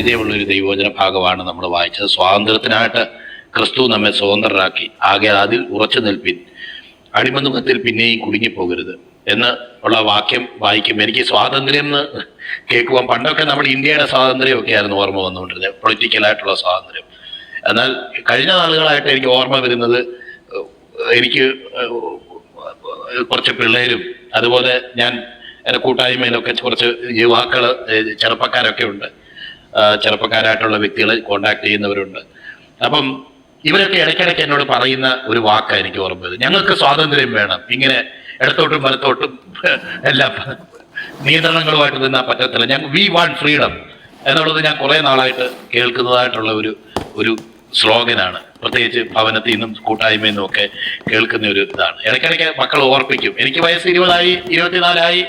പരിചയമുള്ള ഒരു ദൈവവചന ഭാഗമാണ് നമ്മൾ വായിച്ചത്. സ്വാതന്ത്ര്യത്തിനായിട്ട് ക്രിസ്തു നമ്മെ സ്വതന്ത്രരാക്കി. ആകെ അതിൽ ഉറച്ചു നിൽപ്പിൻ അടിമനുഖത്തിൽ പിന്നെയും കുടുങ്ങിപ്പോകരുത് എന്ന് ഉള്ള വാക്യം വായിക്കും. എനിക്ക് സ്വാതന്ത്ര്യം എന്ന് കേൾക്കുവാൻ പണ്ടൊക്കെ നമ്മൾ ഇന്ത്യയുടെ സ്വാതന്ത്ര്യമൊക്കെ ആയിരുന്നു ഓർമ്മ വന്നുകൊണ്ടിരുന്നത് പൊളിറ്റിക്കലായിട്ടുള്ള സ്വാതന്ത്ര്യം. എന്നാൽ കഴിഞ്ഞ നാളുകളായിട്ട് എനിക്ക് ഓർമ്മ വരുന്നത് എനിക്ക് കുറച്ച് പിള്ളേരും അതുപോലെ ഞാൻ എന്റെ കൂട്ടായ്മയിലൊക്കെ കുറച്ച് യുവാക്കൾ ചെറുപ്പക്കാരൊക്കെ ഉണ്ട്. ചെറുപ്പക്കാരായിട്ടുള്ള വ്യക്തികൾ കോണ്ടാക്ട് ചെയ്യുന്നവരുണ്ട്. അപ്പം ഇവരൊക്കെ ഇടയ്ക്കിടയ്ക്ക് എന്നോട് പറയുന്ന ഒരു വാക്കാണ് എനിക്ക് ഓർമ്മ വരുന്നത്. ഞങ്ങൾക്ക് സ്വാതന്ത്ര്യം വേണം. ഇങ്ങനെ ഇടത്തോട്ടും വലത്തോട്ടും എല്ലാം നിയന്ത്രണങ്ങളുമായിട്ട് നിന്നാൽ പറ്റത്തില്ല. ഞങ്ങൾ വി വാണ്ട് ഫ്രീഡം എന്നുള്ളത് ഞാൻ കുറേ നാളായിട്ട് കേൾക്കുന്നതായിട്ടുള്ള ഒരു ഒരു സ്ലോഗനാണ്. പ്രത്യേകിച്ച് ഭവനത്തിൽ നിന്നും കൂട്ടായ്മയിൽ നിന്നും ഒക്കെ കേൾക്കുന്ന ഒരു ഇതാണ്. ഇടയ്ക്കിടയ്ക്ക് മക്കൾ ഓർപ്പിക്കും. എനിക്ക് വയസ്സ് ഇരുപതായി ഇരുപത്തിനാലായി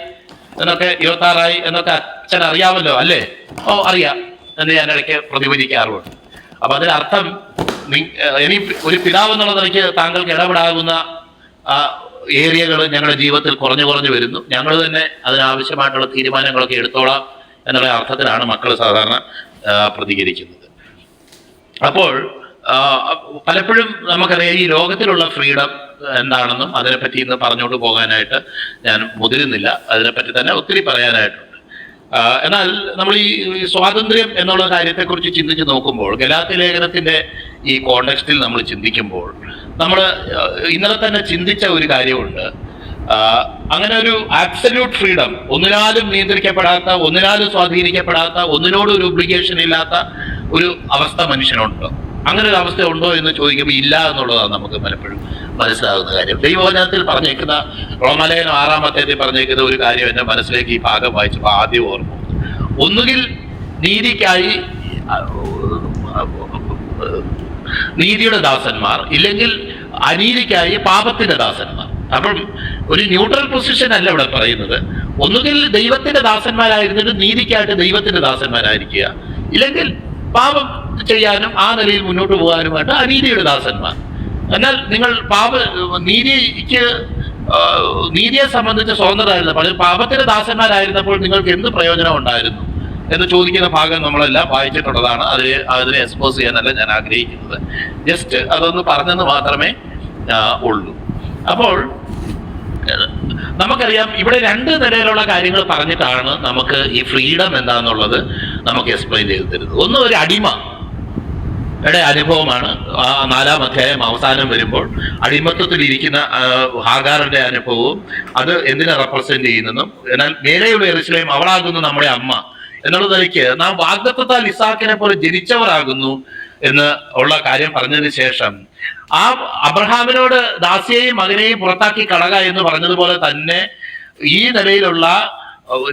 എന്നൊക്കെ ഇരുപത്തി ആറായി എന്നൊക്കെ അച്ഛൻ അറിയാമല്ലോ അല്ലേ? ഓ അറിയാം. എന്ന് ഞാൻ ഇടയ്ക്ക് പ്രതിഫലിക്കാറുമുണ്ട് അപ്പൊ അതിനർത്ഥം ഇനി ഒരു പിതാവ് എന്നുള്ള നിലയ്ക്ക് താങ്കൾക്ക് ഇടപെടാകുന്ന ഏരിയകൾ ഞങ്ങളുടെ ജീവിതത്തിൽ കുറഞ്ഞു കുറഞ്ഞു വരുന്നു. ഞങ്ങൾ തന്നെ അതിനാവശ്യമായിട്ടുള്ള തീരുമാനങ്ങളൊക്കെ എടുത്തോളാം എന്നുള്ള അർത്ഥത്തിലാണ് മക്കൾ സാധാരണ പ്രതികരിക്കുന്നത്. അപ്പോൾ പലപ്പോഴും നമുക്കറിയാം ഈ ലോകത്തിലുള്ള ഫ്രീഡം എന്താണെന്നും അതിനെപ്പറ്റി ഇന്ന് പറഞ്ഞുകൊണ്ട് പോകാനായിട്ട് ഞാൻ മുതിരുന്നില്ല. അതിനെപ്പറ്റി തന്നെ ഒത്തിരി പറയാനായിട്ടുണ്ട്. എന്നാൽ നമ്മൾ ഈ സ്വാതന്ത്ര്യം എന്നുള്ള കാര്യത്തെക്കുറിച്ച് ചിന്തിച്ച് നോക്കുമ്പോൾ ഗലാത്തി ലേഖനത്തിന്റെ ഈ കോണ്ടെക്സ്റ്റിൽ നമ്മൾ ചിന്തിക്കുമ്പോൾ നമ്മൾ ഇന്നലെ തന്നെ ചിന്തിച്ച ഒരു കാര്യമുണ്ട്. അങ്ങനെ ഒരു ആബ്സല്യൂട്ട് ഫ്രീഡം ഒന്നിനാലും നിയന്ത്രിക്കപ്പെടാത്ത ഒന്നിനാലും സ്വാധീനിക്കപ്പെടാത്ത ഒന്നിനോടും ഒരു ഒബ്ലിഗേഷൻ ഇല്ലാത്ത ഒരു അവസ്ഥ മനുഷ്യനുണ്ടോ. അങ്ങനെ ഒരു അവസ്ഥ ഉണ്ടോ എന്ന് ചോദിക്കുമ്പോൾ ഇല്ല എന്നുള്ളതാണ് നമുക്ക് പലപ്പോഴും മനസ്സിലാകുന്ന കാര്യം. ദൈവവചനത്തിൽ പറഞ്ഞേക്കുന്ന റോമലേഖനം ആറാം അധ്യായത്തിൽ പറഞ്ഞേക്കുന്ന ഒരു കാര്യം എന്റെ മനസ്സിലേക്ക് ഈ ഭാഗം വായിച്ചപ്പോൾ ആദ്യം ഓർമ്മ. ഒന്നുകിൽ നീതിക്കായി നീതിയുടെ ദാസന്മാർ ഇല്ലെങ്കിൽ അനീതിക്കായി പാപത്തിന്റെ ദാസന്മാർ. അപ്പം ഒരു ന്യൂട്രൽ പൊസിഷൻ അല്ല ഇവിടെ പറയുന്നത്. ഒന്നുകിൽ ദൈവത്തിന്റെ ദാസന്മാരായിരുന്നിട്ട് നീതിക്കായിട്ട് ദൈവത്തിന്റെ ദാസന്മാരായിരിക്കുക. ഇല്ലെങ്കിൽ പാപം ചെയ്യാനും ആ നിലയിൽ മുന്നോട്ട് പോകാനുമായിട്ട് അനീതിയുടെ ദാസന്മാർ. എന്നാൽ നിങ്ങൾ പാപ നീതിക്ക് നീതിയെ സംബന്ധിച്ച് സ്വതന്ത്രരായിരുന്നു പക്ഷേ പാപത്തിന്റെ ദാസന്മാരായിരുന്നപ്പോൾ നിങ്ങൾക്ക് എന്ത് പ്രയോജനം ഉണ്ടായിരുന്നു എന്ന് ചോദിക്കുന്ന ഭാഗം നമ്മളെല്ലാം വായിച്ചിട്ടുള്ളതാണ്. അതിനെ അതിനെ എക്സ്പോസ് ചെയ്യാനല്ല ഞാൻ ആഗ്രഹിക്കുന്നത്. ജസ്റ്റ് അതൊന്ന് പറഞ്ഞെന്ന് മാത്രമേ ഉള്ളൂ. അപ്പോൾ നമുക്കറിയാം ഇവിടെ രണ്ട് നിലയിലുള്ള കാര്യങ്ങൾ പറഞ്ഞിട്ടാണ് നമുക്ക് ഈ ഫ്രീഡം എന്താണെന്നുള്ളത് നമുക്ക് എക്സ്പ്ലെയിൻ ചെയ്ത് തരുന്നത്. ഒന്ന് ഒരു അടിമ. യുടെ അനുഭവമാണ്. ആ നാലാം അധ്യായം അവസാനം വരുമ്പോൾ ആ, ഹാഗാറിന്റെ അനുഭവവും അത് എന്തിനെ റെപ്രസെന്റ് ചെയ്യുന്നതും എന്നാൽ മേലെയുള്ള എറിശിലേം അവളാകുന്നു നമ്മുടെ അമ്മ. എന്നുള്ള നിലയ്ക്ക് നാം വാഗ്ദത്തത്താൽ ഇസാക്കിനെ പോലെ ജനിച്ചവരാകുന്നു എന്ന് ഉള്ള കാര്യം പറഞ്ഞതിന് ശേഷം ആ അബ്രഹാമിനോട് ദാസിയെയും മകനെയും പുറത്താക്കി കളക എന്ന് പറഞ്ഞതുപോലെ തന്നെ ഈ നിലയിലുള്ള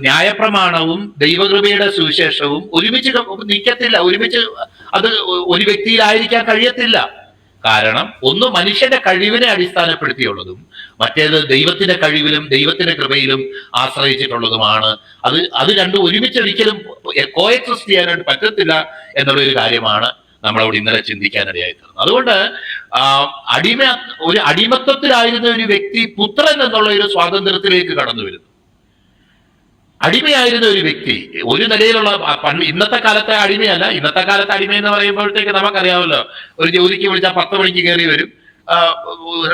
ന്യായപ്രമാണവും ദൈവകൃപയുടെ സുവിശേഷവും ഒരുമിച്ച് നിൽക്കത്തില്ല. ഒരുമിച്ച് അത് ഒരു വ്യക്തിയിലായിരിക്കാൻ കഴിയത്തില്ല. കാരണം ഒന്ന് മനുഷ്യന്റെ കഴിവിനെ അടിസ്ഥാനപ്പെടുത്തിയുള്ളതും മറ്റേത് ദൈവത്തിന്റെ കഴിവിലും ദൈവത്തിന്റെ കൃപയിലും ആശ്രയിച്ചിട്ടുള്ളതുമാണ്. അത് അത് രണ്ടും ഒരുമിച്ച് ഒരിക്കലും കോയക്സിസ്റ്റ് ചെയ്യാനായിട്ട് പറ്റത്തില്ല എന്നുള്ള ഒരു കാര്യമാണ് നമ്മളവിടെ ഇന്നലെ ചിന്തിക്കാനിടയായി തീർന്നത് അതുകൊണ്ട് അടിമ ഒരു അടിമത്വത്തിലായിരുന്ന ഒരു വ്യക്തി പുത്രൻ എന്നുള്ള ഒരു സ്വാതന്ത്ര്യത്തിലേക്ക് കടന്നു വരുന്നു അടിമയായിരുന്ന ഒരു വ്യക്തി ഒരു നിലയിലുള്ള പണ്ട് ഇന്നത്തെ കാലത്തെ അടിമയല്ല ഇന്നത്തെ കാലത്തെ അടിമ എന്ന് പറയുമ്പോഴത്തേക്ക് നമുക്കറിയാമല്ലോ ഒരു ജോലിക്ക് വിളിച്ചാൽ പത്ത് മണിക്ക് കയറി വരും.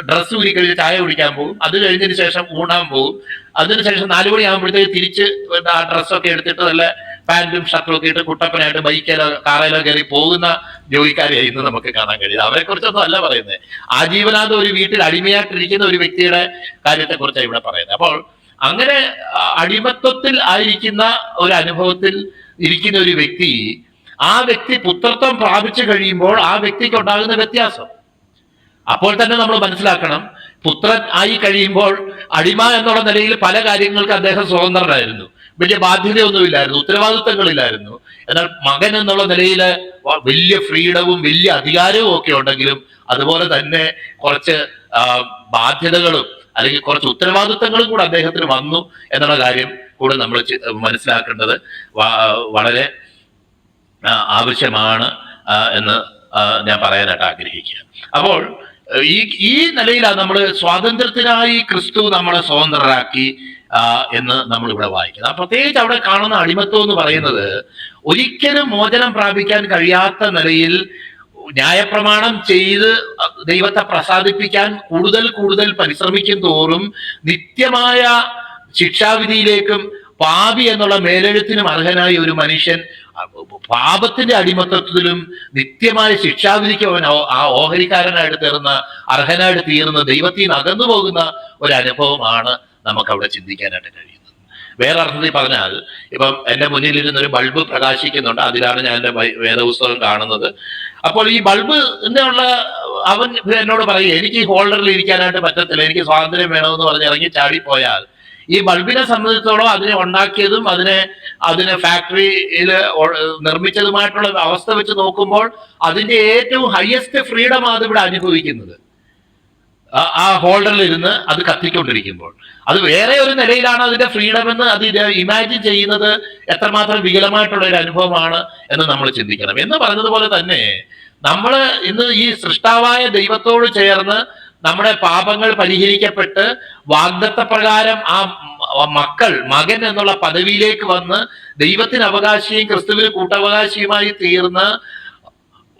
ഡ്രസ്സ് ഊരി കഴിഞ്ഞ് ചായ കുടിക്കാൻ പോകും. അത് കഴിഞ്ഞതിന് ശേഷം ഊണാൻ പോകും. അതിനുശേഷം നാലു മണിയാകുമ്പോഴത്തേക്ക് തിരിച്ച് ആ ഡ്രസ്സൊക്കെ എടുത്തിട്ട് നല്ല പാന്റും ഷർട്ടും ഒക്കെ ഇട്ട് കുട്ടപ്പനായിട്ട് ബൈക്കിലോ കാറിലോ കയറി പോകുന്ന ജോലിക്കാരെ ഇന്ന് നമുക്ക് കാണാൻ കഴിയും അവരെ കുറിച്ചൊന്നും അല്ല പറയുന്നത്. ആജീവനാന്തം ഒരു വീട്ടിൽ അടിമയായിട്ടിരിക്കുന്ന ഒരു വ്യക്തിയുടെ കാര്യത്തെ കുറിച്ചാണ് ഇവിടെ പറയുന്നത്. അപ്പോൾ അങ്ങനെ അടിമത്വത്തിൽ ആയിരിക്കുന്ന ഒരു അനുഭവത്തിൽ ഇരിക്കുന്ന ഒരു വ്യക്തി ആ വ്യക്തി പുത്രത്വം പ്രാപിച്ചു കഴിയുമ്പോൾ ആ വ്യക്തിക്ക് ഉണ്ടാകുന്ന വ്യത്യാസം. അപ്പോൾ തന്നെ നമ്മൾ മനസ്സിലാക്കണം പുത്രൻ ആയി കഴിയുമ്പോൾ അടിമ എന്നുള്ള നിലയിൽ പല കാര്യങ്ങൾക്ക് അദ്ദേഹം സ്വതന്ത്രനായിരുന്നു. വലിയ ബാധ്യതയൊന്നുമില്ലായിരുന്നു ഉത്തരവാദിത്തങ്ങളില്ലായിരുന്നു. എന്നാൽ മകൻ എന്നുള്ള നിലയിൽ വലിയ ഫ്രീഡവും വലിയ അധികാരവും ഒക്കെ ഉണ്ടെങ്കിലും അതുപോലെ തന്നെ കുറച്ച് ബാധ്യതകളും അല്ലെങ്കിൽ കുറച്ച് ഉത്തരവാദിത്തങ്ങളും കൂടെ അദ്ദേഹത്തിന് വന്നു എന്നുള്ള കാര്യം കൂടെ നമ്മൾ മനസ്സിലാക്കേണ്ടത് വളരെ ആവശ്യമാണ് എന്ന് ഞാൻ പറയാനായിട്ട് ആഗ്രഹിക്കുക. അപ്പോൾ ഈ ഈ നിലയിലാണ് നമ്മൾ സ്വാതന്ത്ര്യത്തിനായി ക്രിസ്തു നമ്മളെ സ്വതന്ത്രരാക്കി എന്ന് നമ്മൾ ഇവിടെ വായിക്കുന്നത് പ്രത്യേകിച്ച് അവിടെ കാണുന്ന അടിമത്വം എന്ന് പറയുന്നത് ഒരിക്കലും മോചനം പ്രാപിക്കാൻ കഴിയാത്ത നിലയിൽ ന്യായപ്രമാണം ചെയ്ത് ദൈവത്തെ പ്രസാദിപ്പിക്കാൻ കൂടുതൽ കൂടുതൽ പരിശ്രമിക്കും തോറും നിത്യമായ ശിക്ഷാവിധിയിലേക്കും പാപി എന്നുള്ള മേലെഴുത്തിനും അർഹനായ ഒരു മനുഷ്യൻ പാപത്തിന്റെ അടിമത്തത്തിലും നിത്യമായ ശിക്ഷാവിധിക്ക് അവൻ ആ ഓഹരിക്കാരനായിട്ട് തീർന്ന അർഹനായിട്ട് തീർന്ന ദൈവത്തിൽ നിന്ന് അകന്നു പോകുന്ന ഒരു അനുഭവമാണ് നമുക്ക് അവിടെ ചിന്തിക്കാനായിട്ട് കഴിയുന്നത്. വേറെ അർത്ഥത്തിൽ പറഞ്ഞാൽ ഇപ്പം എന്റെ മുന്നിൽ ഇരുന്ന് ഒരു ബൾബ് പ്രകാശിക്കുന്നുണ്ട്. അതിലാണ് ഞാൻ എന്റെ വൈ- വേദപുസ്തകം കാണുന്നത്. അപ്പോൾ ഈ ബൾബ് എന്നുള്ള അവൻ എന്നോട് പറയും എനിക്ക് ഈ ഹോൾഡറിൽ ഇരിക്കാനായിട്ട് പറ്റത്തില്ല. എനിക്ക് സ്വാതന്ത്ര്യം വേണമെന്ന് പറഞ്ഞ് ഇറങ്ങി ചാടിപ്പോയാൽ ഈ ബൾബിനെ സംബന്ധിച്ചോളം അതിനെ ഉണ്ടാക്കിയതും അതിനെ അതിനെ ഫാക്ടറിയിൽ നിർമ്മിച്ചതുമായിട്ടുള്ള അവസ്ഥ വെച്ച് നോക്കുമ്പോൾ അതിന്റെ ഏറ്റവും ഹയസ്റ്റ് ഫ്രീഡം ആണ് ഇവിടെ അനുഭവിക്കുന്നത്. ആ- ഹോൾഡറിൽ ഇരുന്ന് അത് കത്തിക്കൊണ്ടിരിക്കുമ്പോൾ. അത് വേറെ ഒരു നിലയിലാണ് അതിന്റെ ഫ്രീഡം എന്ന് അത് ഇമാജിൻ ചെയ്യുന്നത് എത്രമാത്രം വികലമായിട്ടുള്ള ഒരു അനുഭവമാണ് എന്ന് നമ്മൾ ചിന്തിക്കണം. എന്ന് പറഞ്ഞതുപോലെ തന്നെ നമ്മൾ ഇന്ന് ഈ സൃഷ്ടാവായ ദൈവത്തോട് ചേർന്ന് നമ്മുടെ പാപങ്ങൾ പരിഹരിക്കപ്പെട്ട് വാഗ്ദത്ത പ്രകാരം ആ മക്കൾ മകൻ എന്നുള്ള പദവിയിലേക്ക് വന്ന് ദൈവത്തിന് അവകാശിയും ക്രിസ്തുവിന് കൂട്ടവകാശിയുമായി തീർന്ന്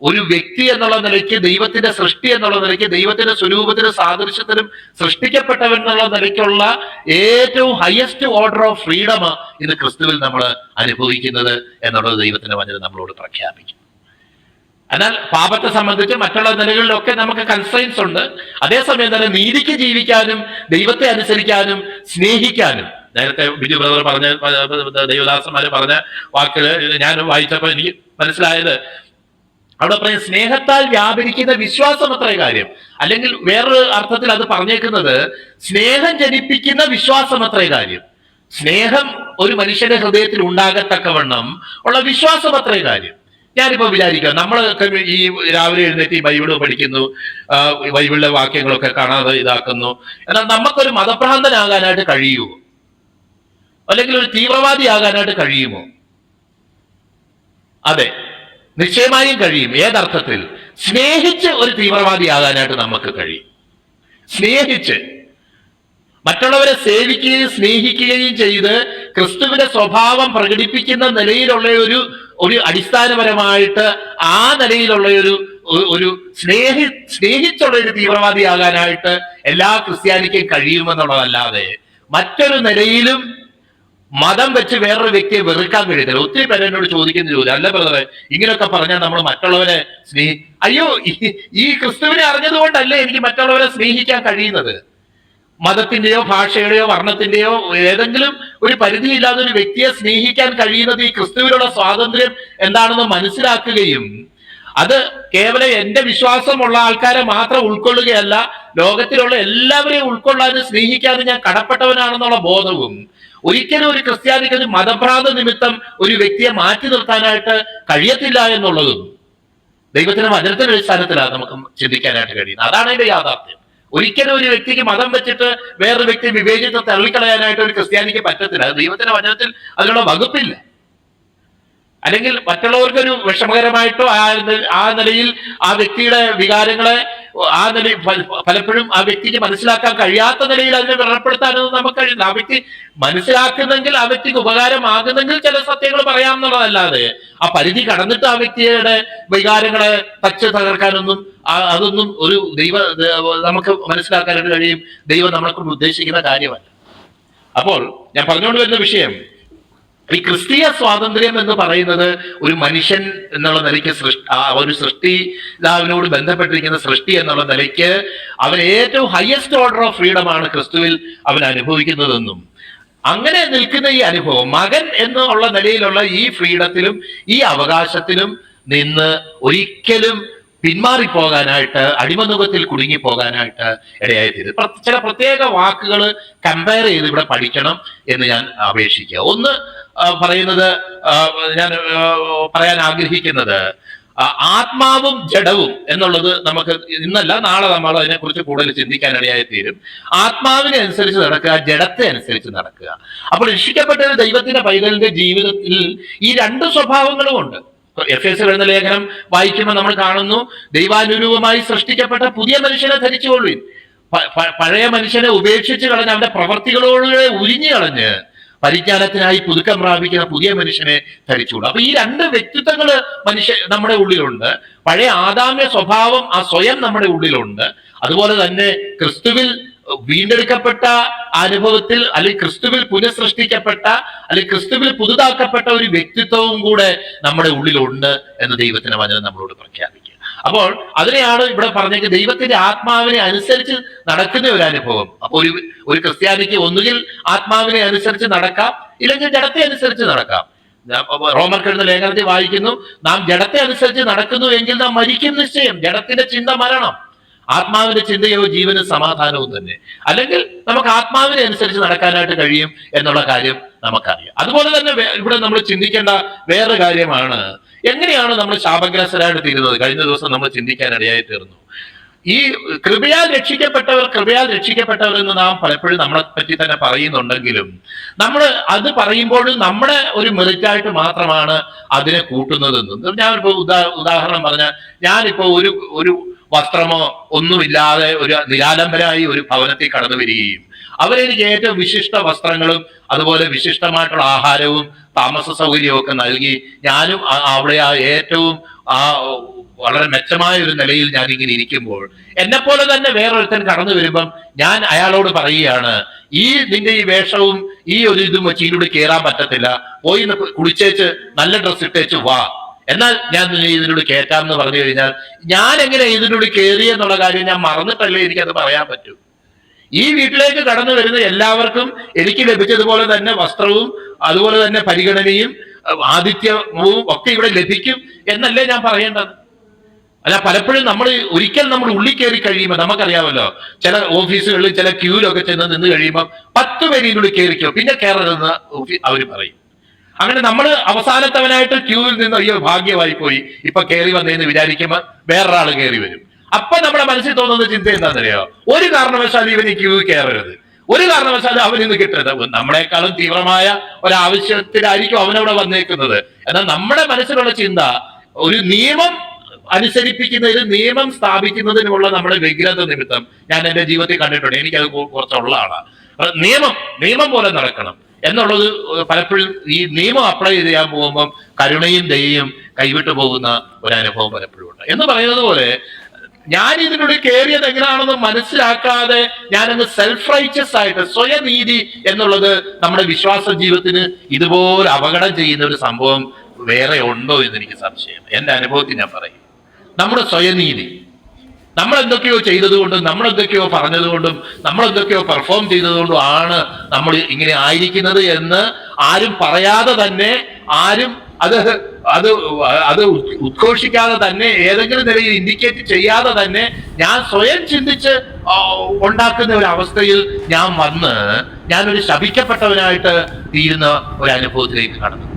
ഒരു വ്യക്തി എന്നുള്ള നിലയ്ക്ക് ദൈവത്തിന്റെ സൃഷ്ടി എന്നുള്ള നിലയ്ക്ക് ദൈവത്തിന്റെ സ്വരൂപത്തിനും സാദൃശ്യത്തിനും സൃഷ്ടിക്കപ്പെട്ടവൻ എന്നുള്ള നിലയ്ക്കുള്ള ഏറ്റവും ഹയസ്റ്റ് ഓർഡർ ഓഫ് ഫ്രീഡം ഇന്ന് ക്രിസ്തുവിൽ നമ്മൾ അനുഭവിക്കുന്നത് എന്നുള്ളത് ദൈവത്തിന്റെ വചനം നമ്മളോട് പ്രഖ്യാപിക്കും. എന്നാൽ പാപത്തെ സംബന്ധിച്ച് മറ്റുള്ള നിലകളിലൊക്കെ നമുക്ക് കൺസൈൻസ് ഉണ്ട്. അതേസമയം തന്നെ നീതിക്ക് ജീവിക്കാനും ദൈവത്തെ അനുസരിക്കാനും സ്നേഹിക്കാനും. നേരത്തെ ബിജു ബ്രദർ പറഞ്ഞ ദൈവദാസന്മാര് പറഞ്ഞ വാക്കുകൾ ഞാൻ വായിച്ചപ്പോൾ എനിക്ക് മനസ്സിലായത് അവിടെ പറയും സ്നേഹത്താൽ വ്യാപരിക്കുന്ന വിശ്വാസം അത്ര കാര്യം. അല്ലെങ്കിൽ വേറൊരു അർത്ഥത്തിൽ അത് പറഞ്ഞേക്കുന്നത് സ്നേഹം ജനിപ്പിക്കുന്ന വിശ്വാസം അത്ര കാര്യം. സ്നേഹം ഒരു മനുഷ്യന്റെ ഹൃദയത്തിൽ ഉണ്ടാകത്തക്കവണ്ണം ഉള്ള വിശ്വാസം അത്ര കാര്യം. ഞാനിപ്പോ വിചാരിക്കാം നമ്മളൊക്കെ ഈ രാവിലെ എഴുന്നേറ്റ് ഈ ബൈബിൾ പഠിക്കുന്നു ബൈബിളിലെ വാക്യങ്ങളൊക്കെ കാണാതെ ഇതാക്കുന്നു. എന്നാൽ നമുക്കൊരു മതഭ്രാന്തനാകാനായിട്ട് കഴിയുമോ? അല്ലെങ്കിൽ ഒരു തീവ്രവാദി ആകാനായിട്ട് കഴിയുമോ? അതെ. നിശ്ചയമായും കഴിയും. ഏതർത്ഥത്തിൽ? സ്നേഹിച്ച് ഒരു തീവ്രവാദിയാകാനായിട്ട് നമുക്ക് കഴിയും. സ്നേഹിച്ച്. മറ്റുള്ളവരെ സേവിക്കുകയും സ്നേഹിക്കുകയും ചെയ്ത് ക്രിസ്തുവിന്റെ സ്വഭാവം പ്രകടിപ്പിക്കുന്ന നിലയിലുള്ള ഒരു ഒരു അടിസ്ഥാനപരമായിട്ട് ആ നിലയിലുള്ള ഒരു ഒരു സ്നേഹി സ്നേഹിച്ചുള്ള ഒരു തീവ്രവാദിയാകാനായിട്ട് എല്ലാ ക്രിസ്ത്യാനിക്കും കഴിയുമെന്നുള്ളതല്ലാതെ മറ്റൊരു നിലയിലും മതം വെച്ച് വേറൊരു വ്യക്തിയെ വെറുക്കാൻ കഴിയത്തില്ല. ഒത്തിരി പേര് എന്നോട് ചോദിക്കുന്ന ചോദ്യം അല്ല ബ്രദറെ ഇങ്ങനെയൊക്കെ പറഞ്ഞാൽ നമ്മൾ മറ്റുള്ളവരെ സ്നേഹി അയ്യോ ഈ- ക്രിസ്തുവിനെ അറിഞ്ഞതുകൊണ്ടല്ലേ എനിക്ക് മറ്റുള്ളവരെ സ്നേഹിക്കാൻ കഴിയുന്നത്? മതത്തിന്റെയോ ഭാഷയുടെയോ വർണത്തിന്റെയോ ഏതെങ്കിലും ഒരു പരിധിയില്ലാതെ ഒരു വ്യക്തിയെ സ്നേഹിക്കാൻ കഴിയുന്നത് ഈ ക്രിസ്തുവിനുള്ള സ്വാതന്ത്ര്യം എന്താണെന്ന് മനസ്സിലാക്കുകയും അത് കേവലം എന്റെ വിശ്വാസമുള്ള ആൾക്കാരെ മാത്രം ഉൾക്കൊള്ളുകയല്ല ലോകത്തിലുള്ള എല്ലാവരെയും ഉൾക്കൊള്ളാനും സ്നേഹിക്കാനും ഞാൻ കടപ്പെട്ടവനാണെന്നുള്ള ബോധവും ഒരിക്കലും ഒരു ക്രിസ്ത്യാനിക്ക് ഒരു മതഭ്രാന്ത നിമിത്തം ഒരു വ്യക്തിയെ മാറ്റി നിർത്താനായിട്ട് കഴിയത്തില്ല എന്നുള്ളതും ദൈവത്തിന്റെ വചനത്തിന്റെ അടിസ്ഥാനത്തിലാണ് നമുക്ക് ചിന്തിക്കാനായിട്ട് കഴിയുന്നത്. അതാണ് അതിന്റെ യാഥാർത്ഥ്യം. ഒരിക്കലും ഒരു വ്യക്തിക്ക് മതം വെച്ചിട്ട് വേറൊരു വ്യക്തി വിവേചിച്ച് തള്ളിക്കളയാനായിട്ട് ഒരു ക്രിസ്ത്യാനിക്ക് പറ്റത്തില്ല. ദൈവത്തിന്റെ വചനത്തിൽ അതിനുള്ള വകുപ്പില്ല. അല്ലെങ്കിൽ മറ്റുള്ളവർക്കൊരു വിഷമകരമായിട്ടോ ആ ആ നിലയിൽ ആ വ്യക്തിയുടെ വികാരങ്ങളെ ആ നില പലപ്പോഴും ആ വ്യക്തിക്ക് മനസ്സിലാക്കാൻ കഴിയാത്ത നിലയിൽ അതിനെ വ്രണപ്പെടുത്താനൊന്നും നമുക്ക് കഴിയില്ല ആ വ്യക്തി മനസ്സിലാക്കുന്നെങ്കിൽ ആ വ്യക്തിക്ക് ഉപകാരമാകുന്നെങ്കിൽ ചില സത്യങ്ങൾ പറയാമെന്നുള്ളതല്ലാതെ ആ പരിധി കടന്നിട്ട് ആ വ്യക്തിയുടെ വികാരങ്ങളെ തച്ച് തകർക്കാനൊന്നും അതൊന്നും ഒരു ദൈവ നമുക്ക് മനസ്സിലാക്കാനായിട്ട് കഴിയും. ദൈവം നമ്മളെ കൊണ്ട് ഉദ്ദേശിക്കുന്ന കാര്യമല്ല. അപ്പോൾ ഞാൻ പറഞ്ഞുകൊണ്ട് വരുന്ന വിഷയം ഈ ക്രിസ്തീയ സ്വാതന്ത്ര്യം എന്ന് പറയുന്നത് ഒരു മനുഷ്യൻ എന്നുള്ള നിലയ്ക്ക് സൃഷ്ടി ഒരു സൃഷ്ടിതാവിനോട് ബന്ധപ്പെട്ടിരിക്കുന്ന സൃഷ്ടി എന്നുള്ള നിലയ്ക്ക് അവൻ ഏറ്റവും ഹയസ്റ്റ് ഓർഡർ ഓഫ് ഫ്രീഡം ആണ് ക്രിസ്തുവിൽ അവൻ അനുഭവിക്കുന്നതെന്നും. അങ്ങനെ നിൽക്കുന്ന ഈ അനുഭവം മകൻ എന്നുള്ള നിലയിലുള്ള ഈ ഫ്രീഡത്തിലും ഈ അവകാശത്തിലും നിന്ന് ഒരിക്കലും പിന്മാറിപ്പോകാനായിട്ട് അടിമനുഖത്തിൽ ഇടയായി തീരും. ചില പ്രത്യേക വാക്കുകൾ കമ്പയർ ചെയ്ത് ഇവിടെ പഠിക്കണം എന്ന് ഞാൻ അപേക്ഷിക്കുക. ഒന്ന് പറയുന്നത് ഞാൻ പറയാൻ ആഗ്രഹിക്കുന്നത് ആത്മാവും ജഡവും എന്നുള്ളത് നമുക്ക് ഇന്നല്ല നാളെ നമ്മൾ അതിനെക്കുറിച്ച് കൂടുതൽ ചിന്തിക്കാൻ ഇടയായി തീരും. ആത്മാവിനെ അനുസരിച്ച് നടക്കുക ജഡത്തെ അനുസരിച്ച് നടക്കുക. അപ്പോൾ രക്ഷിക്കപ്പെട്ട ഒരു ദൈവത്തിന്റെ പൈതലിന്റെ ജീവിതത്തിൽ ഈ രണ്ട് സ്വഭാവങ്ങളും ഉണ്ട്. എഫ് എസ് എഴുതുന്ന ലേഖനം വായിക്കുമ്പോൾ നമ്മൾ കാണുന്നു ദൈവാനുരൂപമായി സൃഷ്ടിക്കപ്പെട്ട പുതിയ മനുഷ്യനെ പ- പഴയ മനുഷ്യനെ ഉപേക്ഷിച്ച് കളഞ്ഞ് അവന്റെ പ്രവർത്തികളോടുകൂടെ ഉരിഞ്ഞു കളഞ്ഞ് പരിജ്ഞാനത്തിനായി പുതുക്കം പ്രാപിക്കുന്ന പുതിയ മനുഷ്യനെ ധരിച്ചുകൊള്ളു അപ്പൊ ഈ രണ്ട് വ്യക്തിത്വങ്ങൾ മനുഷ്യ നമ്മുടെ ഉള്ളിലുണ്ട്. പഴയ ആദാമ്യ സ്വഭാവം ആ സ്വയം നമ്മുടെ ഉള്ളിലുണ്ട്. അതുപോലെ തന്നെ ക്രിസ്തുവിൽ വീണ്ടെടുക്കപ്പെട്ട അനുഭവത്തിൽ അല്ലെങ്കിൽ ക്രിസ്തുവിൽ പുനഃസൃഷ്ടിക്കപ്പെട്ട അല്ലെങ്കിൽ ക്രിസ്തുവിൽ പുതുതാക്കപ്പെട്ട ഒരു വ്യക്തിത്വവും കൂടെ നമ്മുടെ ഉള്ളിലുണ്ട് എന്ന് ദൈവത്തിന്റെ വചനം നമ്മളോട് പ്രഖ്യാപിക്കുക അപ്പോൾ അതിനെയാണ് ഇവിടെ പറഞ്ഞത് ദൈവത്തിന്റെ ആത്മാവിനെ അനുസരിച്ച് നടക്കുന്ന ഒരു അനുഭവം. അപ്പൊ ഒരു ഒരു ക്രിസ്ത്യാനിക്ക് ഒന്നുകിൽ ആത്മാവിനെ അനുസരിച്ച് നടക്കാം ഇല്ലെങ്കിൽ ജഡത്തെ അനുസരിച്ച് നടക്കാം. റോമർ അപ്പൊ റോമർക്ക് ലേഖനത്തിൽ വായിക്കുന്നു നാം ജഡത്തെ അനുസരിച്ച് നടക്കുന്നു എങ്കിൽ നാം മരിക്കും നിശ്ചയം. ജഡത്തിന്റെ ചിന്ത മരണം. ആത്മാവിന്റെ ചിന്തയോ ജീവന് സമാധാനവും തന്നെ. അല്ലെങ്കിൽ നമുക്ക് ആത്മാവിനെ അനുസരിച്ച് നടക്കാനായിട്ട് കഴിയും എന്നുള്ള കാര്യം നമുക്കറിയാം. അതുപോലെ തന്നെ ഇവിടെ നമ്മൾ ചിന്തിക്കേണ്ട വേറെ കാര്യമാണ്. എങ്ങനെയാണ് നമ്മൾ ശാപഗ്രസ്തരായിട്ട് തീരുന്നത്? കഴിഞ്ഞ ദിവസം നമ്മൾ ചിന്തിക്കാൻ ഇടയായി തീർന്നു. ഈ കൃപയാൽ രക്ഷിക്കപ്പെട്ടവർ കൃപയാൽ രക്ഷിക്കപ്പെട്ടവർ എന്ന് നാം പലപ്പോഴും നമ്മളെ പറ്റി തന്നെ പറയുന്നുണ്ടെങ്കിലും നമ്മൾ അത് പറയുമ്പോഴും നമ്മുടെ ഒരു മെറിറ്റായിട്ട് മാത്രമാണ് അതിനെ കൂട്ടുന്നതെന്നും. ഞാനിപ്പോ ഉദാ ഉദാഹരണം പറഞ്ഞാൽ ഞാനിപ്പോ ഒരു ഒരു വസ്ത്രമോ ഒന്നുമില്ലാതെ ഒരു നിരാലംബരായി ഒരു ഭവനത്തിൽ കടന്നു വരികയും അവരെനിക്ക് ഏറ്റവും വിശിഷ്ട വസ്ത്രങ്ങളും അതുപോലെ വിശിഷ്ടമായിട്ടുള്ള ആഹാരവും താമസ സൗകര്യവും ഒക്കെ നൽകി ഞാനും അവിടെ ആ ഏറ്റവും ആ വളരെ മെച്ചമായ ഒരു നിലയിൽ ഞാൻ ഇങ്ങനെ ഇരിക്കുമ്പോൾ എന്നെ പോലെ തന്നെ വേറൊരുത്തൻ കടന്നു വരുമ്പം ഞാൻ അയാളോട് പറയുകയാണ് ഈ നിന്റെ ഈ വേഷവും ഈ ഒരു ഇതും വെച്ച് ഇതിലൂടെ കയറാൻ പറ്റത്തില്ല. പോയി കുളിച്ചേച്ച് നല്ല ഡ്രസ്സ് ഇട്ടേച്ച് വാ. എന്നാൽ ഞാൻ ഇതിനോട് കയറ്റാം എന്ന് പറഞ്ഞു കഴിഞ്ഞാൽ ഞാൻ എങ്ങനെ ഇതിനോട് കയറി എന്നുള്ള കാര്യം ഞാൻ മറന്നിട്ടല്ലേ എനിക്കത് പറയാൻ പറ്റൂ. ഈ വീട്ടിലേക്ക് കടന്നു വരുന്ന എല്ലാവർക്കും എനിക്ക് ലഭിച്ചതുപോലെ തന്നെ വസ്ത്രവും അതുപോലെ തന്നെ പരിഗണനയും ആതിഥ്യവും ഒക്കെ ഇവിടെ ലഭിക്കും എന്നല്ലേ ഞാൻ പറയേണ്ടത്. അല്ല പലപ്പോഴും നമ്മൾ ഒരിക്കൽ നമ്മൾ ഉള്ളിൽ കയറി കഴിയുമ്പോൾ നമുക്കറിയാമല്ലോ ചില ഓഫീസുകളിൽ ചില ക്യൂലൊക്കെ ചെന്ന് നിന്ന് കഴിയുമ്പോൾ പത്ത് പേര് ഇതിനുള്ളിൽ കയറിക്കോ പിന്നെ കയറരുതെന്ന് അവർ പറയും. അങ്ങനെ നമ്മൾ അവസാനത്തവനായിട്ട് ക്യൂവിൽ നിന്ന് അയ്യോ ഭാഗ്യമായി പോയി. ഇപ്പൊ കയറി വന്നതെന്ന് വിചാരിക്കുമ്പോൾ വേറൊരാൾ കയറി വരും. അപ്പൊ നമ്മുടെ മനസ്സിൽ തോന്നുന്ന ചിന്ത എന്താണെന്നറിയോ? ഒരു കാരണവശാലും ഇവന് ക്യൂ കയറരുത്. ഒരു കാരണവശാലും അവൻ ഇന്ന് കിട്ടരുത്. നമ്മളെക്കാളും തീവ്രമായ ഒരാവശ്യത്തിലായിരിക്കും അവനവിടെ വന്നേക്കുന്നത്. എന്നാൽ നമ്മുടെ മനസ്സിലുള്ള ചിന്ത ഒരു നിയമം അനുസരിപ്പിക്കുന്നതിന് നിയമം സ്ഥാപിക്കുന്നതിനുമുള്ള നമ്മുടെ വ്യഗ്രത നിമിത്തം ഞാൻ എന്റെ ജീവിതത്തിൽ കണ്ടിട്ടുണ്ട്. എനിക്കത് കുറച്ചുള്ളതാണ് നിയമം നിയമം പോലെ നടക്കണം. എന്നുള്ളത് പലപ്പോഴും ഈ നിയമം അപ്ലൈ ചെയ്യാൻ പോകുമ്പം കരുണയും ദയയും കൈവിട്ടു പോകുന്ന ഒരു അനുഭവം പലപ്പോഴും ഉണ്ട്. എന്ന് പറയുന്നത് പോലെ ഞാൻ ഇതിനുള്ളിൽ കയറിയത് എങ്ങനെയാണെന്ന് മനസ്സിലാക്കാതെ ഞാനങ്ങ് സെൽഫ് റൈച്ചസ് ആയിട്ട് സ്വയനീതി എന്നുള്ളത് നമ്മുടെ വിശ്വാസ ജീവിതത്തിന് ഇതുപോലെ അപകടം ചെയ്യുന്ന ഒരു സംഭവം വേറെ ഉണ്ടോ എന്ന് എനിക്ക് സംശയം. എന്റെ അനുഭവത്തിൽ ഞാൻ പറയും. നമ്മുടെ സ്വയനീതി. നമ്മൾ എന്തൊക്കെയോ ചെയ്തതുകൊണ്ടും നമ്മൾ എന്തൊക്കെയോ പറഞ്ഞതുകൊണ്ടും നമ്മൾ എന്തൊക്കെയോ പെർഫോം ചെയ്തതുകൊണ്ടും ആണ് നമ്മൾ ഇങ്ങനെ ആയിരിക്കുന്നത് എന്ന് ആരും പറയാതെ തന്നെ ആരും അത് അത് അത് ഉദ്ഘോഷിക്കാതെ തന്നെ ഏതെങ്കിലും നിലയിൽ ഇൻഡിക്കേറ്റ് ചെയ്യാതെ തന്നെ ഞാൻ സ്വയം ചിന്തിച്ച് ഉണ്ടാക്കുന്ന ഒരു അവസ്ഥയിൽ ഞാൻ വന്ന് ഞാനൊരു ശപിക്കപ്പെട്ടവനായിട്ട് തീരുന്ന ഒരു അനുഭവത്തിലേക്ക് കടന്നു.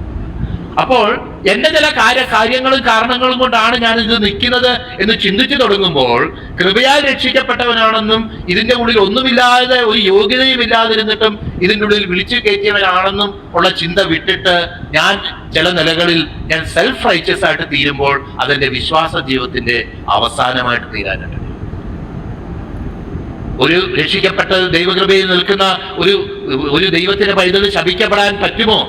അപ്പോൾ എന്റെ ചില കാര്യ കാര്യങ്ങളും കാരണങ്ങളും കൊണ്ടാണ് ഞാൻ ഇത് നിൽക്കുന്നത് എന്ന് ചിന്തിച്ചു തുടങ്ങുമ്പോൾ കൃപയാൽ രക്ഷിക്കപ്പെട്ടവനാണെന്നും ഇതിന്റെ ഉള്ളിൽ ഒന്നുമില്ലാതെ ഒരു യോഗ്യതയും ഇല്ലാതിരുന്നിട്ടും ഇതിന്റെ ഉള്ളിൽ വിളിച്ചു കയറ്റിയവനാണെന്നും ഉള്ള ചിന്ത വിട്ടിട്ട് ഞാൻ ചില നിലകളിൽ ഞാൻ സെൽഫ് റൈച്ചസ് ആയിട്ട് തീരുമ്പോൾ അതെന്റെ വിശ്വാസ ജീവിതത്തിന്റെ അവസാനമായിട്ട് തീരാനായിട്ട് ഒരു രക്ഷിക്കപ്പെട്ട ദൈവകൃപയിൽ നിൽക്കുന്ന ഒരു ഒരു ദൈവത്തിന്റെ പൈതൽ ശപിക്കപ്പെടാൻ പറ്റുമോ?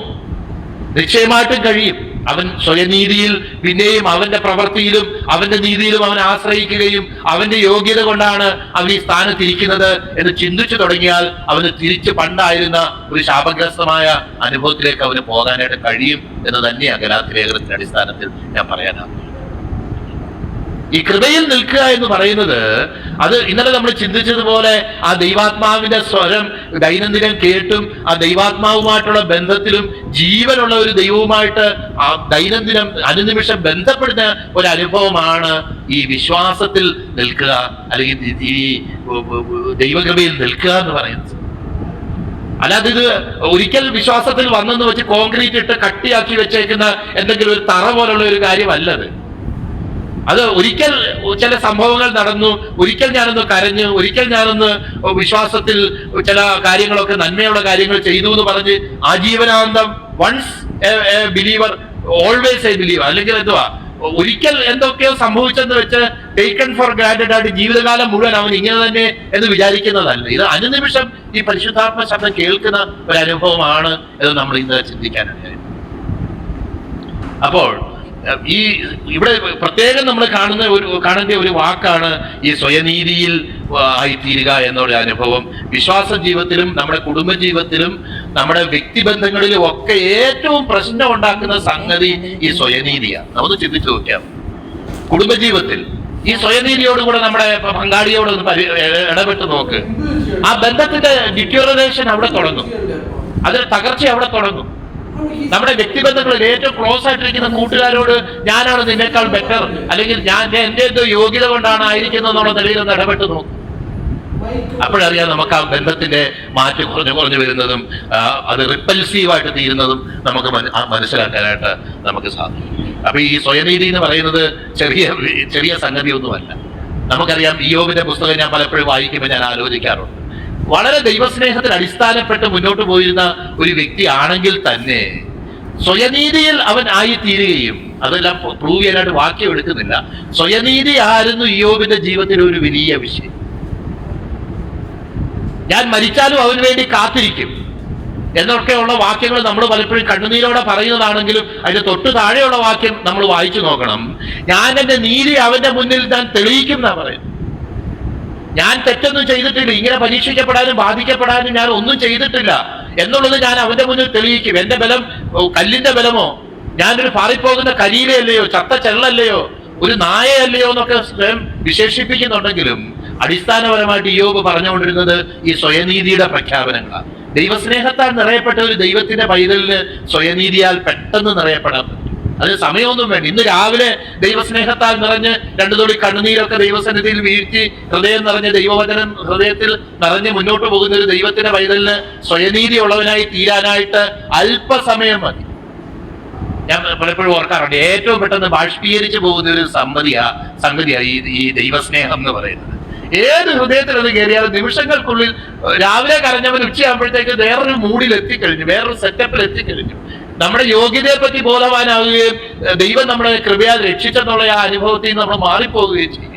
നിശ്ചയമായിട്ടും കഴിയും. അവൻ സ്വയനീതിയിൽ പിന്നെയും അവന്റെ പ്രവൃത്തിയിലും അവന്റെ നീതിയിലും അവൻ ആശ്രയിക്കുകയും അവന്റെ യോഗ്യത കൊണ്ടാണ് അവൻ ഈ സ്ഥാനത്തിരിക്കുന്നത് എന്ന് ചിന്തിച്ചു തുടങ്ങിയാൽ അവന് തിരിച്ച് പണ്ടായിരുന്ന ഒരു ശാപഗ്രസ്തമായ അനുഭവത്തിലേക്ക് അവന് പോകാനായിട്ട് കഴിയും എന്ന് തന്നെയാണ് ഗലാത്തി ലേഖനത്തിന്റെ അടിസ്ഥാനത്തിൽ ഞാൻ പറയാനാകും ഈ കൃപയിൽ നിൽക്കുക എന്ന് പറയുന്നത് അത് ഇന്നലെ നമ്മൾ ചിന്തിച്ചതുപോലെ ആ ദൈവാത്മാവിന്റെ സ്വരം ദൈനംദിനം കേട്ടും ആ ദൈവാത്മാവുമായിട്ടുള്ള ബന്ധത്തിലും ജീവനുള്ള ഒരു ദൈവവുമായിട്ട് ആ ദൈനംദിനം അനുനിമിഷം ബന്ധപ്പെടുന്ന ഒരു അനുഭവമാണ് ഈ വിശ്വാസത്തിൽ നിൽക്കുക അല്ലെങ്കിൽ ഈ- ദൈവകൃപയിൽ നിൽക്കുക എന്ന് പറയുന്നത്. അല്ലാതെ ഇത് ഒരിക്കൽ വിശ്വാസത്തിൽ വന്നെന്ന് വെച്ച് കോൺക്രീറ്റ് ഇട്ട് കട്ടിയാക്കി വെച്ചേക്കുന്ന എന്തെങ്കിലും ഒരു തറ പോലുള്ള ഒരു കാര്യമല്ലത്. അത് ഒരിക്കൽ ചില സംഭവങ്ങൾ നടന്നു ഒരിക്കൽ ഞാനൊന്ന് കരഞ്ഞു ഒരിക്കൽ ഞാനൊന്ന് വിശ്വാസത്തിൽ ചില കാര്യങ്ങളൊക്കെ നന്മയുള്ള കാര്യങ്ങൾ ചെയ്തു എന്ന് പറഞ്ഞ് ആജീവനാന്തം once a believer always a believer അല്ലെങ്കിൽ എന്തുവാ? ഒരിക്കൽ എന്തൊക്കെയോ സംഭവിച്ചെന്ന് വെച്ച് ടേക്കൺ ഫോർ ഗ്രാൻഡഡ് ആയിട്ട് ജീവിതകാലം മുഴുവൻ അവൻ ഇങ്ങനെ തന്നെ എന്ന് വിചാരിക്കുന്നതല്ല. ഇത് അനുനിമിഷം ഈ പരിശുദ്ധാത്മ ശബ്ദം കേൾക്കുന്ന ഒരു അനുഭവമാണ് എന്ന് നമ്മൾ ഇന്ന് ചിന്തിക്കാനാണ് അപ്പോൾ ഈ ഇവിടെ പ്രത്യേകം നമ്മൾ കാണുന്ന ഒരു കാണേണ്ട ഒരു വാക്കാണ് ഈ സ്വയനീതിയിൽ ആയിത്തീരുക എന്നുള്ള അനുഭവം. വിശ്വാസ ജീവിതത്തിലും നമ്മുടെ കുടുംബ ജീവിതത്തിലും നമ്മുടെ വ്യക്തിബന്ധങ്ങളിലും ഒക്കെ ഏറ്റവും പ്രശ്നം ഉണ്ടാക്കുന്ന സംഗതി ഈ സ്വയനീതിയാണ്. നമുക്ക് ചിന്തിച്ചു നോക്കാം കുടുംബജീവിതത്തിൽ ഈ സ്വയനീതിയോടുകൂടെ നമ്മുടെ പങ്കാളിയോട് ഒന്ന് ഇടപെട്ട് നോക്ക്. ആ ബന്ധത്തിന്റെ ഡിറ്റോറേഷൻ അവിടെ തുടങ്ങും. അതിന്റെ തകർച്ച അവിടെ തുടങ്ങും. നമ്മുടെ വ്യക്തിബന്ധങ്ങളിൽ ഏറ്റവും ക്ലോസ് ആയിട്ടിരിക്കുന്ന കൂട്ടുകാരോട് ഞാനാണ് നിന്നേക്കാൾ ബെറ്റർ അല്ലെങ്കിൽ ഞാൻ എന്റെ എന്തോ യോഗ്യത കൊണ്ടാണ് ആയിരിക്കുന്നത് എന്നുള്ള നിലയിൽ ഒന്ന് ഇടപെട്ട് നോക്കും. അപ്പോഴറിയാം നമുക്ക് ആ ബന്ധത്തിന്റെ മാറ്റം കുറഞ്ഞു കുറഞ്ഞു വരുന്നതും അത് റിപ്പൽസീവ് ആയിട്ട് തീരുന്നതും നമുക്ക് മനസ്സിലാക്കാനായിട്ട് നമുക്ക് സാധിക്കും. അപ്പൊ ഈ സ്വയനീതി എന്ന് പറയുന്നത് ചെറിയ ചെറിയ സംഗതി ഒന്നുമല്ല നമുക്കറിയാം ഈ യോഗിന്റെ പുസ്തകം ഞാൻ പലപ്പോഴും വായിക്കുമ്പോൾ ഞാൻ ആലോചിക്കാറുണ്ട്. വളരെ ദൈവസ്നേഹത്തിൽ അടിസ്ഥാനപ്പെട്ട് മുന്നോട്ട് പോയിരുന്ന ഒരു വ്യക്തി ആണെങ്കിൽ തന്നെ സ്വയനീതിയിൽ അവൻ ആയി തീരുകയും അതെല്ലാം പ്രൂവ് ചെയ്യാനായിട്ട് വാക്യം എടുക്കുന്നില്ല. സ്വയനീതി ആയിരുന്നു ഇയോബിന്റെ ജീവിതത്തിലെ ഒരു വലിയ വിഷയം. ഞാൻ മരിച്ചാലും അവന് വേണ്ടി കാത്തിരിക്കും എന്നൊക്കെയുള്ള വാക്യങ്ങൾ നമ്മൾ പലപ്പോഴും കണ്ണുനീരോടെ പറയുന്നതാണെങ്കിലും അതിന്റെ തൊട്ടു താഴെയുള്ള വാക്യം നമ്മൾ വായിച്ചു നോക്കണം. ഞാൻ എന്റെ നീതി അവന്റെ മുന്നിൽ ഞാൻ തെളിയിക്കും എന്നാ പറയുന്നത്. ഞാൻ തെറ്റൊന്നും ചെയ്തിട്ടില്ല. ഇങ്ങനെ പരീക്ഷിക്കപ്പെടാനും ബാധിക്കപ്പെടാനും ഞാൻ ഒന്നും ചെയ്തിട്ടില്ല. എന്നുള്ളത് ഞാൻ അവന്റെ മുന്നിൽ തെളിയിക്കും. എന്റെ ബലം കല്ലിന്റെ ബലമോ? ഞാനൊരു പാറിപ്പോകുന്ന കരിയിലല്ലയോ? ചത്ത ചെള്ളല്ലയോ? ഒരു നായയല്ലയോ എന്നൊക്കെ സ്വയം വിശേഷിപ്പിക്കുന്നുണ്ടെങ്കിലും അടിസ്ഥാനപരമായിട്ട് യോബ് പറഞ്ഞുകൊണ്ടിരുന്നത് ഈ സ്വയനീതിയുടെ പ്രഖ്യാപനങ്ങളാണ്. ദൈവസ്നേഹത്താൽ നിറയപ്പെട്ട ഒരു ദൈവത്തിന്റെ പൈതലിന് സ്വയനീതിയാൽ പെട്ടെന്ന് നിറയപ്പെടാൻ പറ്റും. അതിന് സമയമൊന്നും വേണ്ട. ഇന്ന് രാവിലെ ദൈവസ്നേഹത്താൽ നിറഞ്ഞ് രണ്ടു തൊടി കണ്ണുനീരൊക്കെ ദൈവസന്നിധിയിൽ വീഴ്ത്തി ഹൃദയം നിറഞ്ഞ് ദൈവവചനം ഹൃദയത്തിൽ നിറഞ്ഞ് മുന്നോട്ട് പോകുന്ന ഒരു ദൈവത്തിന്റെ പൈതലിന് സ്വയനീതി ഉള്ളവനായി തീരാനായിട്ട് അല്പസമയം മതി. ഞാൻ പലപ്പോഴും ഓർക്കാറുണ്ട് ഏറ്റവും പെട്ടെന്ന് ബാഷ്പീകരിച്ചു പോകുന്ന ഒരു സംഗതിയാ സംഗതിയാ ഈ ഈ ദൈവസ്നേഹം എന്ന് പറയുന്നത്. ഏത് ഹൃദയത്തിൽ അത് കയറിയാലും നിമിഷങ്ങൾക്കുള്ളിൽ രാവിലെ കരഞ്ഞവൻ ഉച്ചയാകുമ്പോഴത്തേക്ക് വേറൊരു മൂഡിൽ എത്തിക്കഴിഞ്ഞു വേറൊരു സെറ്റപ്പിൽ എത്തിക്കഴിഞ്ഞു നമ്മുടെ യോഗ്യതയെ പറ്റി ബോധവാനാവുകയും ദൈവം നമ്മളെ കൃപയാൽ രക്ഷിച്ചെന്നുള്ള ആ അനുഭവത്തിൽ നിന്ന് നമ്മൾ മാറിപ്പോവുകയും ചെയ്യുക.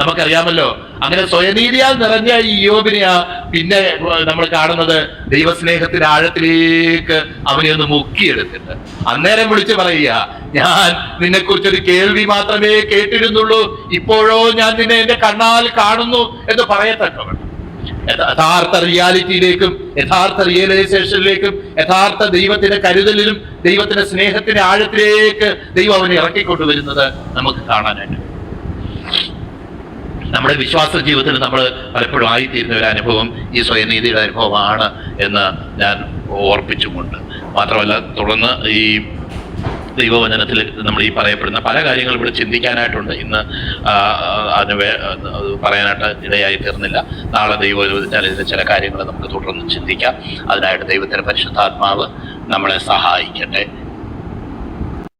നമുക്കറിയാമല്ലോ അങ്ങനെ സ്വയനീതിയാൽ നിറഞ്ഞ ഈ യോബിനെയാ പിന്നെ നമ്മൾ കാണുന്നത് ദൈവസ്നേഹത്തിന്റെ ആഴത്തിലേക്ക് അവനെ ഒന്ന് മുക്കിയെടുത്തിട്ട്. അന്നേരം വിളിച്ചു പറയുക ഞാൻ നിന്നെ കുറിച്ചൊരു കേൾവി മാത്രമേ കേട്ടിരുന്നുള്ളൂ ഇപ്പോഴോ ഞാൻ നിന്നെ എന്റെ കണ്ണാൽ കാണുന്നു എന്ന് പറയത്തക്കവണ്ണം. യഥ- യഥാർത്ഥ റിയാലിറ്റിയിലേക്കും യഥാർത്ഥ റിയലൈസേഷനിലേക്കും യഥാർത്ഥ ദൈവത്തിന്റെ കരുതലിലും ദൈവത്തിന്റെ സ്നേഹത്തിന്റെ ആഴത്തിലേക്ക് ദൈവം അവനെ ഇറക്കിക്കൊണ്ടുവരുന്നത് നമുക്ക് കാണാനായിട്ട്. നമ്മുടെ വിശ്വാസ ജീവിതത്തിൽ നമ്മൾ പലപ്പോഴും ആയിത്തീരുന്ന ഒരു അനുഭവം ഈ സ്വയനീതിയുടെ അനുഭവമാണ് എന്ന് ഞാൻ ഓർപ്പിച്ചുകൊണ്ട്. മാത്രമല്ല തുടർന്ന് ഈ ദൈവവചനത്തിൽ നമ്മൾ ഈ പറയപ്പെടുന്ന പല കാര്യങ്ങൾ ഇവിടെ ചിന്തിക്കാനായിട്ടുണ്ട്. ഇന്ന് അതിന് പറയാനായിട്ട് ഇടയായി തീർന്നില്ല. നാളെ ദൈവവചനത്തിൽ ചില കാര്യങ്ങൾ നമുക്ക് തുടർന്ന് ചിന്തിക്കാം. അതിനായിട്ട് ദൈവത്തിന്റെ പരിശുദ്ധാത്മാവ് നമ്മളെ സഹായിക്കട്ടെ.